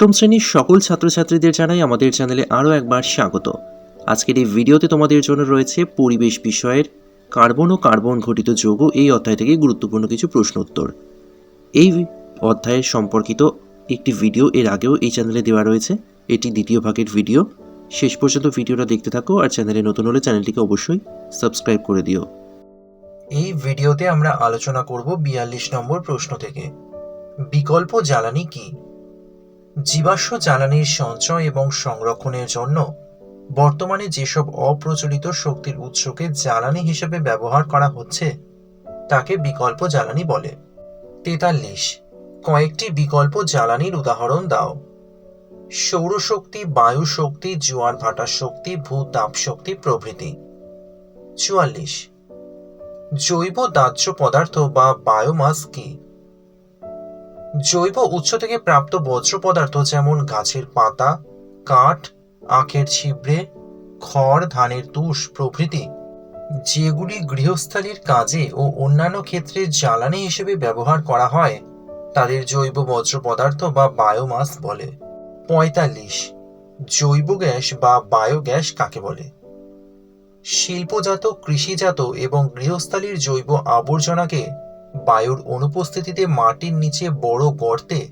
অষ্টম শ্রেণির সকল ছাত্রছাত্রীদের জানাই আমাদের চ্যানেলে আরও একবার স্বাগত। আজকের এই ভিডিওতে তোমাদের জন্য রয়েছে পরিবেশ বিষয়ের কার্বন ও কার্বন ঘটিত যৌগ এই অধ্যায় থেকে গুরুত্বপূর্ণ কিছু প্রশ্ন উত্তর এই অধ্যায়ের সম্পর্কিত একটি ভিডিও এর আগেও এই চ্যানেলে দেওয়া রয়েছে। এটি দ্বিতীয় ভাগের ভিডিও। শেষ পর্যন্ত ভিডিওটা দেখতে থাকো আর চ্যানেলে নতুন হলে চ্যানেলটিকে অবশ্যই সাবস্ক্রাইব করে দিও। এই ভিডিওতে আমরা আলোচনা করব বিয়াল্লিশ নম্বর প্রশ্ন থেকে। বিকল্প জ্বালানি কি? জীবাশ্ম জ্বালানির সঞ্চয় এবং সংরক্ষণের জন্য বর্তমানে যেসব অপ্রচলিত শক্তির উৎসকে জ্বালানি হিসেবে ব্যবহার করা হচ্ছে, তাকে বিকল্প জ্বালানি বলে। তেতাল্লিশ। কয়েকটি বিকল্প জ্বালানির উদাহরণ দাও। সৌরশক্তি বায়ু শক্তি জোয়ার ভাটা শক্তি ভূতাপ শক্তি প্রভৃতি। চুয়াল্লিশ। জৈব দাহ্য পদার্থ বা বায়োমাস কি? জৈব উৎস থেকে প্রাপ্ত বর্জ্য পদার্থ যেমন গাছের পাতা, কাঠ, আখের ছিবড়ে, খড়, ধানের তুষ প্রভৃতি, যেগুলি গৃহস্থালির কাজে ও অন্যান্য ক্ষেত্রে জ্বালানি হিসেবে ব্যবহার করা হয়, তাদের জৈব বর্জ্য পদার্থ বা বায়োমাস বলে। পঁয়তাল্লিশ। জৈব গ্যাস বা বায়োগ্যাস কাকে বলে? শিল্পজাত, কৃষিজাত এবং গৃহস্থালির জৈব আবর্জনাকে বায়ুর অনুপস্থিতিতে মাটির নিচে বড় গর্তে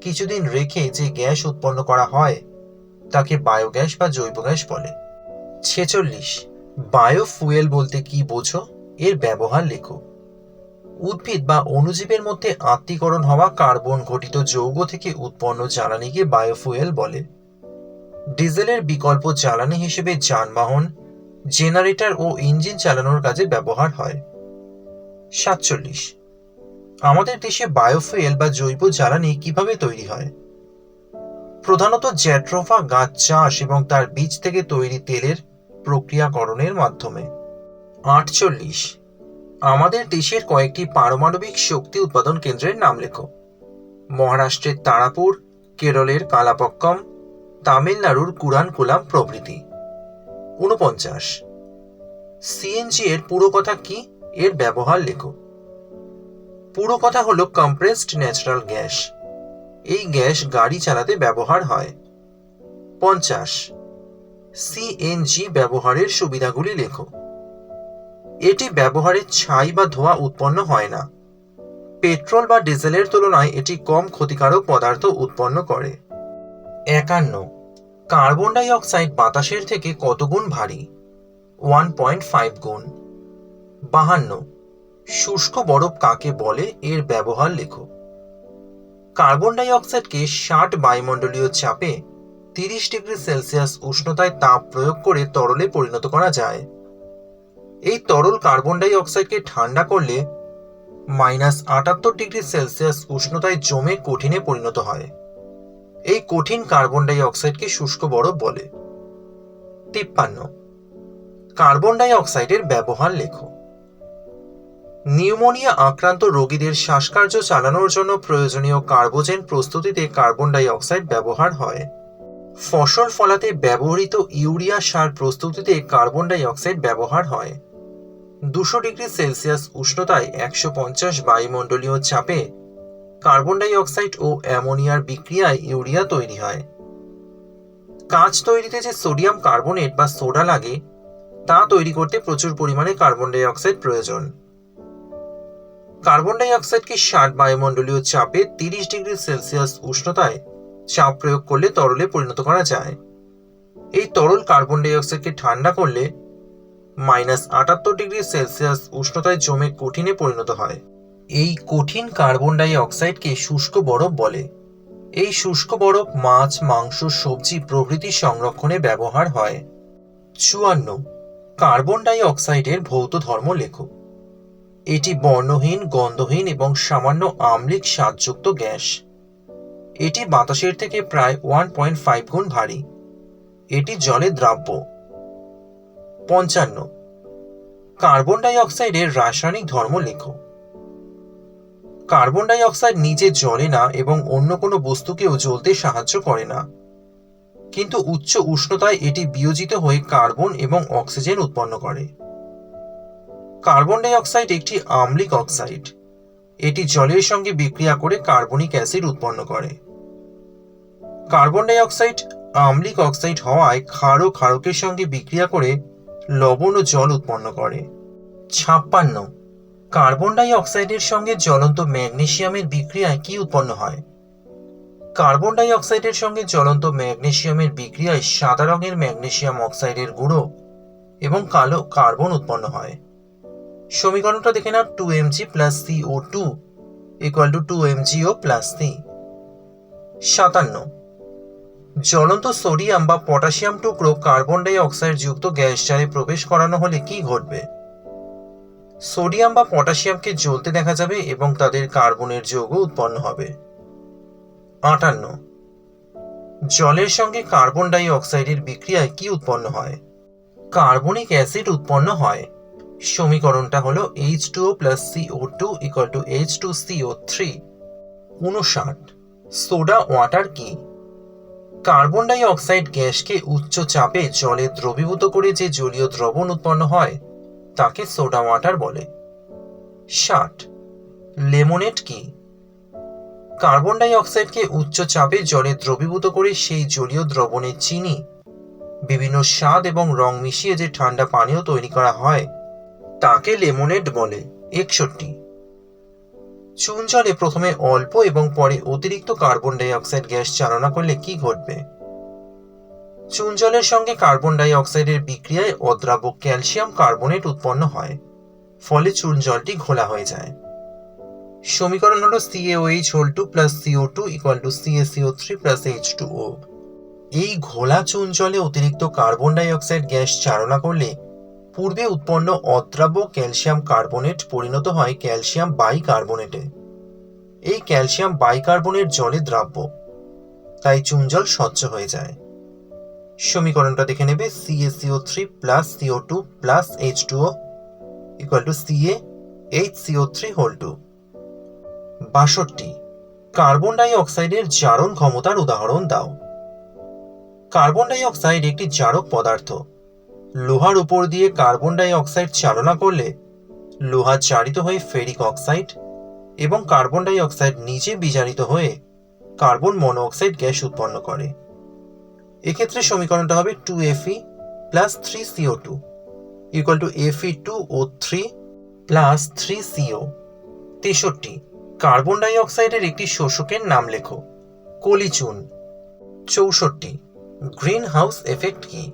কিছুদিন রেখে যে গ্যাস উৎপন্ন করা হয়, তাকে বায়োগ্যাস বা জৈব গ্যাস বলে। ছেচল্লিশ, বায়োফুয়েল বলতে কি বোঝো? এর ব্যবহার লেখো। উদ্ভিদ বা অণুজীবের মধ্যে আত্মীকরণ হওয়া কার্বন ঘটিত যৌগ থেকে উৎপন্ন জ্বালানিকে বায়োফুয়েল বলে। ডিজেলের বিকল্প জ্বালানি হিসেবে যানবাহন, জেনারেটর ও ইঞ্জিন চালানোর কাজে ব্যবহার হয়। সাতচল্লিশ আমাদের দেশে বায়োফুয়েল বা জৈব জ্বালানি কীভাবে তৈরি হয়? প্রধানত জ্যাট্রোফা, গাছ চাষ এবং তার বীজ থেকে তৈরি তেলের প্রক্রিয়াকরণের মাধ্যমে। আটচল্লিশ। আমাদের দেশের কয়েকটি পারমাণবিক শক্তি উৎপাদন কেন্দ্রের নাম লেখো। মহারাষ্ট্রের তারাপুর, কেরলের কালাপক্কম, তামিলনাড়ুর কুরানকুলাম প্রভৃতি। উনপঞ্চাশ সিএনজি এর পুরো কথা কি? এর ব্যবহার লেখো। পুরো কথা হলো কম্প্রেসড ন্যাচারাল গ্যাস এই গ্যাস গাড়ি চালাতে ব্যবহার হয়। পঞ্চাশ সিএনজি ব্যবহারের সুবিধাগুলি লেখো। এটি ব্যবহারে ছাই বা ধোঁয়া উৎপন্ন হয় না। পেট্রোল বা ডিজেলের তুলনায় এটি কম ক্ষতিকারক পদার্থ উৎপন্ন করে। একান্ন, কার্বন ডাই অক্সাইড বাতাসের থেকে কত গুণ ভারী? ওয়ান পয়েন্ট ফাইভ গুণ। বাহান্ন শুষ্ক বরফ কাকে বলে এর ব্যবহার লেখো। কার্বন ডাই অক্সাইডকে ষাট বায়ুমণ্ডলীয় চাপে তিরিশ ডিগ্রি সেলসিয়াস উষ্ণতায় তাপ প্রয়োগ করে তরলে পরিণত করা যায়। এই তরল কার্বন ডাই অক্সাইডকে ঠান্ডা করলে মাইনাস আটাত্তর ডিগ্রি সেলসিয়াস উষ্ণতায় জমে কঠিনে পরিণত হয়। এই কঠিন কার্বন ডাই অক্সাইডকে শুষ্ক বরফ বলে। তিপ্পান্ন। কার্বন ডাই অক্সাইডের ব্যবহার লেখো। নিউমোনিয়া আক্রান্ত রোগীদের শ্বাসকার্য চালানোর জন্য প্রয়োজনীয় কার্বোজেন প্রস্তুতিতে কার্বন ডাই অক্সাইড ব্যবহার হয়। ফসল ফলাতে ব্যবহৃত ইউরিয়া সার প্রস্তুতিতে কার্বন ডাই অক্সাইড ব্যবহার হয়। দুশো ডিগ্রি সেলসিয়াস উষ্ণতায় একশো পঞ্চাশ বায়ুমণ্ডলীয় চাপে কার্বন ডাই অক্সাইড ও অ্যামোনিয়ার বিক্রিয়ায় ইউরিয়া তৈরি হয়। কাঁচ তৈরিতে যে সোডিয়াম কার্বনেট বা সোডা লাগে, তা তৈরি করতে প্রচুর পরিমাণে কার্বন ডাই অক্সাইড প্রয়োজন। কার্বন ডাইঅক্সাইডকে ষাট বায়ুমণ্ডলীয় চাপে তিরিশ ডিগ্রি সেলসিয়াস উষ্ণতায় চাপ প্রয়োগ করলে তরলে পরিণত করা যায়। এই তরল কার্বন ডাইঅক্সাইডকে ঠান্ডা করলে মাইনাস আটাত্তর ডিগ্রি সেলসিয়াস উষ্ণতায় জমে কঠিনে পরিণত হয়। এই কঠিন কার্বন ডাই অক্সাইডকে শুষ্ক বরফ বলে। এই শুষ্ক বরফ মাছ, মাংস, সবজি প্রভৃতি সংরক্ষণে ব্যবহার হয়। চুয়ান্ন, কার্বন ডাই অক্সাইডের ভৌত ধর্ম লেখো এটি বর্ণহীন, গন্ধহীন এবং সামান্য আম্লিক স্বাদযুক্ত গ্যাস। এটি বাতাসের থেকে প্রায় ওয়ান পয়েন্ট ফাইভ গুণ ভারী। এটি জলে দ্রাব্য। পঞ্চান্ন। কার্বন ডাই অক্সাইডের রাসায়নিক ধর্ম লেখো। কার্বন ডাই অক্সাইড নিজে জ্বলে না এবং অন্য কোনো বস্তুকেও জ্বলতে সাহায্য করে না। কিন্তু উচ্চ উষ্ণতায় এটি বিয়োজিত হয়ে কার্বন এবং অক্সিজেন উৎপন্ন করে। কার্বন ডাই অক্সাইড একটি আম্লিক অক্সাইড। এটি জলের সঙ্গে বিক্রিয়া করে কার্বনিক অ্যাসিড উৎপন্ন করে। কার্বন ডাই অক্সাইড আম্লিক অক্সাইড হওয়ায় ক্ষার ও ক্ষারকের সঙ্গে বিক্রিয়া করে লবণ ও জল উৎপন্ন করে। ছাপ্পান্ন। কার্বন ডাই অক্সাইডের সঙ্গে জ্বলন্ত ম্যাগনেসিয়ামের বিক্রিয়ায় কি উৎপন্ন হয়? কার্বন ডাই অক্সাইডের সঙ্গে জ্বলন্ত ম্যাগনেসিয়ামের বিক্রিয়ায় সাদা রঙের ম্যাগনেসিয়াম অক্সাইডের গুঁড়ো এবং কালো কার্বন উৎপন্ন হয়। সমীকরণটা দেখে নাও two M G plus C O two equal to two M G O plus C সাতান্ন। জ্বলন্ত সোডিয়াম বা পটাশিয়াম টুকরো কার্বন ডাই অক্সাইড যুক্ত গ্যাস জারে প্রবেশ করানো হলে কি ঘটবে? সোডিয়াম বা পটাশিয়ামকে জ্বলতে দেখা যাবে এবং তাদের কার্বনের যৌগ উৎপন্ন হবে। আটান্ন। জলের সঙ্গে কার্বন ডাই অক্সাইডের বিক্রিয়ায় কি উৎপন্ন হয়? কার্বনিক অ্যাসিড উৎপন্ন হয়। সমীকরণটা হলো H two O plus C O two equal to H two C O three উনষাট সোডা ওয়াটার কি? কার্বন ডাই অক্সাইড গ্যাসকে উচ্চ চাপে জলে দ্রবীভূত করে যে জলীয় দ্রবণ উৎপন্ন হয়, তাকে সোডা ওয়াটার বলে। ষাট। লেমনেড কি? কার্বন ডাই অক্সাইডকে উচ্চ চাপে জলে দ্রবীভূত করে সেই জলীয় দ্রবণে চিনি, বিভিন্ন স্বাদ এবং রং মিশিয়ে যে ঠান্ডা পানীয় তৈরি করা হয় তাকে লেমনেড বলে, একষট্টি। চুন জলে প্রথমে অল্প এবং পরে অতিরিক্ত কার্বন ডাই অক্সাইড গ্যাস চালনা করলে কি ঘটবে? চুন জলের সঙ্গে কার্বন ডাই অক্সাইডের বিক্রিয়ায় অদ্রাবক ক্যালসিয়াম কার্বনেট উৎপন্ন হয়, ফলে চুন জলটি ঘোলা হয়ে যায়। সমীকরণ হলো C A O H whole two plus C O two equal to C A C O three plus H two O এই ঘোলা চুন জলে অতিরিক্ত কার্বন ডাই অক্সাইড গ্যাস চালনা করলে পূর্বে উৎপন্ন অদ্রাব্য ক্যালসিয়াম কার্বনেট পরিণত হয় ক্যালসিয়াম বাইকার্বনেটে। এই ক্যালসিয়াম বাইকার্বনেট জলে দ্রাব্য। তাই চুন জল স্বচ্ছ হয়ে যায়। সমীকরণটা দেখে নেবে C A C O three plus C O two plus H two O equal to C A H C O three whole two বাষট্টি, কার্বন ডাই অক্সাইডের জারণ ক্ষমতার উদাহরণ দাও। কার্বন ডাই অক্সাইড একটি জারক পদার্থ। লোহার উপর দিয়ে কার্বন ডাই অক্সাইড চালনা করলে লোহা চারিত হয়ে ফেরিক অক্সাইড এবং কার্বন ডাই অক্সাইড নিজে বিজারিত হয়ে কার্বন মনোঅক্সাইড গ্যাস উৎপন্ন করে। এক্ষেত্রে সমীকরণটা হবে two F E plus three C O two equal to F E two O three plus three C O তেষট্টি, কার্বন ডাই অক্সাইডের একটি শোষকের নাম লেখো, কলিচুন। চৌষট্টি গ্রিন হাউস এফেক্ট কি?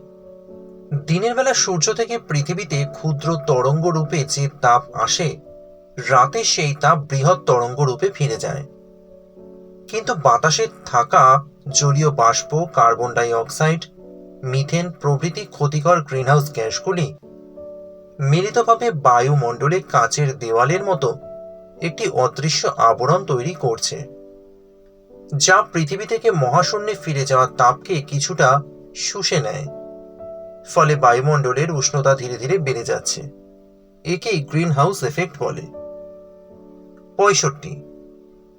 দিনের বেলা সূর্য থেকে পৃথিবীতে ক্ষুদ্র তরঙ্গ রূপে যে তাপ আসে, রাতে সেই তাপ বৃহৎ তরঙ্গ রূপে ফিরে যায়। কিন্তু বাতাসে থাকা জলীয় বাষ্প, কার্বন ডাই অক্সাইড মিথেন প্রভৃতি ক্ষতিকর গ্রিনহাউস গ্যাসগুলি মিলিতভাবে বায়ুমণ্ডলে কাচের দেওয়ালের মতো একটি অদৃশ্য আবরণ তৈরি করছে, যা পৃথিবী থেকে মহাশূন্যে ফিরে যাওয়া তাপকে কিছুটা শুষে নেয়। ফলে বায়ুমণ্ডলের উষ্ণতা ধীরে ধীরে বেড়ে যাচ্ছে। একেই গ্রিন হাউস এফেক্ট বলে। পঁয়ষট্টি।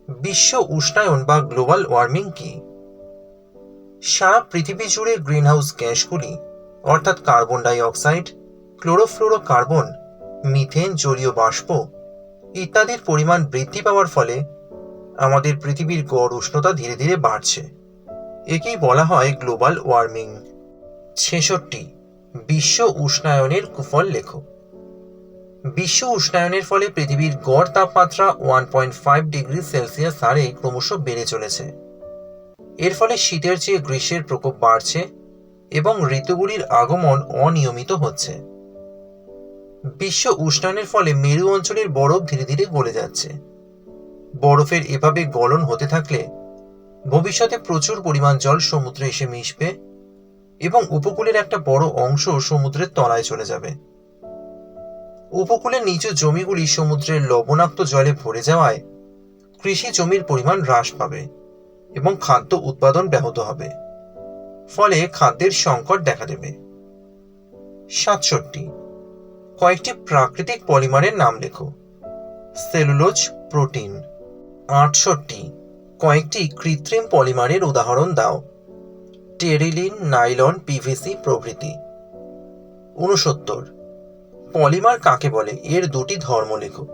বিশ্ব উষ্ণায়ন বা গ্লোবাল ওয়ার্মিং কি? সারা পৃথিবী জুড়ে গ্রিনহাউস গ্যাসগুলি, অর্থাৎ carbon dioxide chlorofluorocarbon methane জলীয় বাষ্প ইত্যাদির পরিমাণ বৃদ্ধি পাওয়ার ফলে আমাদের পৃথিবীর গড় উষ্ণতা ধীরে ধীরে বাড়ছে। একেই বলা হয় গ্লোবাল ওয়ার্মিং। ছেষট্টি। বিশ্ব উষ্ণায়নের কুফল লেখো। বিশ্ব উষ্ণায়নের ফলে পৃথিবীর গড় তাপমাত্রা one point five degree Celsius হারে ক্রমশ বেড়ে চলেছে। এর ফলে শীতের চেয়ে গ্রীষ্মের প্রকোপ বাড়ছে এবং ঋতুগুলির আগমন অনিয়মিত হচ্ছে। বিশ্ব উষ্ণায়নের ফলে মেরু অঞ্চলের বরফ ধীরে ধীরে গলে যাচ্ছে। বরফের এভাবে গলন হতে থাকলে ভবিষ্যতে প্রচুর পরিমাণ জল সমুদ্রে এসে মিশবে এবং উপকূলের একটা বড় অংশ সমুদ্রের তলায় চলে যাবে। উপকূলের নিচু জমিগুলি সমুদ্রের লবণাক্ত জলে ভরে যাওয়ায় কৃষি জমির পরিমাণ হ্রাস পাবে এবং খাদ্য উৎপাদন ব্যাহত হবে। ফলে খাদ্যের সংকট দেখা দেবে। সাতষট্টি। কয়েকটি প্রাকৃতিক পলিমারের নাম লেখো। Cellulose protein. আটষট্টি। কয়েকটি কৃত্রিম পলিমারের উদাহরণ দাও। টেরিলিন নাইলন পিভিসি প্রভৃতি। উনসত্তর পলিমার কাকে বলে? এর দুটি ধর্ম লেখো।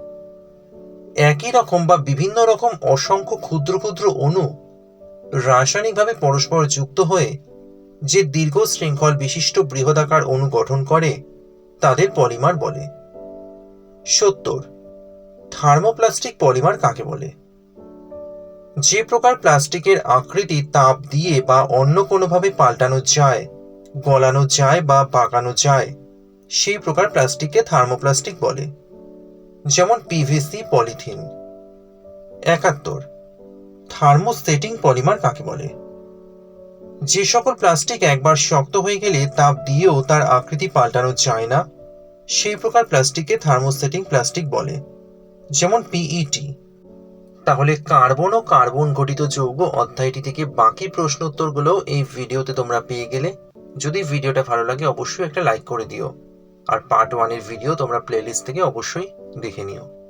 একই রকম বা বিভিন্ন রকম অসংখ্য ক্ষুদ্র ক্ষুদ্র অণু রাসায়নিকভাবে পরস্পর যুক্ত হয়ে যে দীর্ঘ শৃঙ্খল বিশিষ্ট বৃহদাকার অণু গঠন করে, তাদের পলিমার বলে। সত্তর। থার্মোপ্লাস্টিক পলিমার কাকে বলে? যে প্রকার প্লাস্টিকের আকৃতি তাপ দিয়ে বা অন্য কোনোভাবে পাল্টানো যায়, গলানো যায় বা বাঁকানো যায়, সেই প্রকার প্লাস্টিককে থার্মোপ্লাস্টিক বলে, যেমন পিভিসি পলিথিন। একাত্তর থার্মোসেটিং পলিমার কাকে বলে? যে সকল প্লাস্টিক একবার শক্ত হয়ে গেলে তাপ দিয়েও তার আকৃতি পাল্টানো যায় না, সেই প্রকার প্লাস্টিককে থার্মোসেটিং প্লাস্টিক বলে, যেমন পিইটি তাহলে কার্বন ও কার্বন গঠিত যৌগ অধ্যায়টি থেকে বাকি প্রশ্ন উত্তরগুলো এই ভিডিওতে তোমরা পেয়ে গেলে। যদি ভিডিওটা ভালো লাগে, অবশ্যই একটা লাইক করে দিও। আর পার্ট ওয়ানের ভিডিও তোমরা প্লেলিস্ট থেকে অবশ্যই দেখে নিও।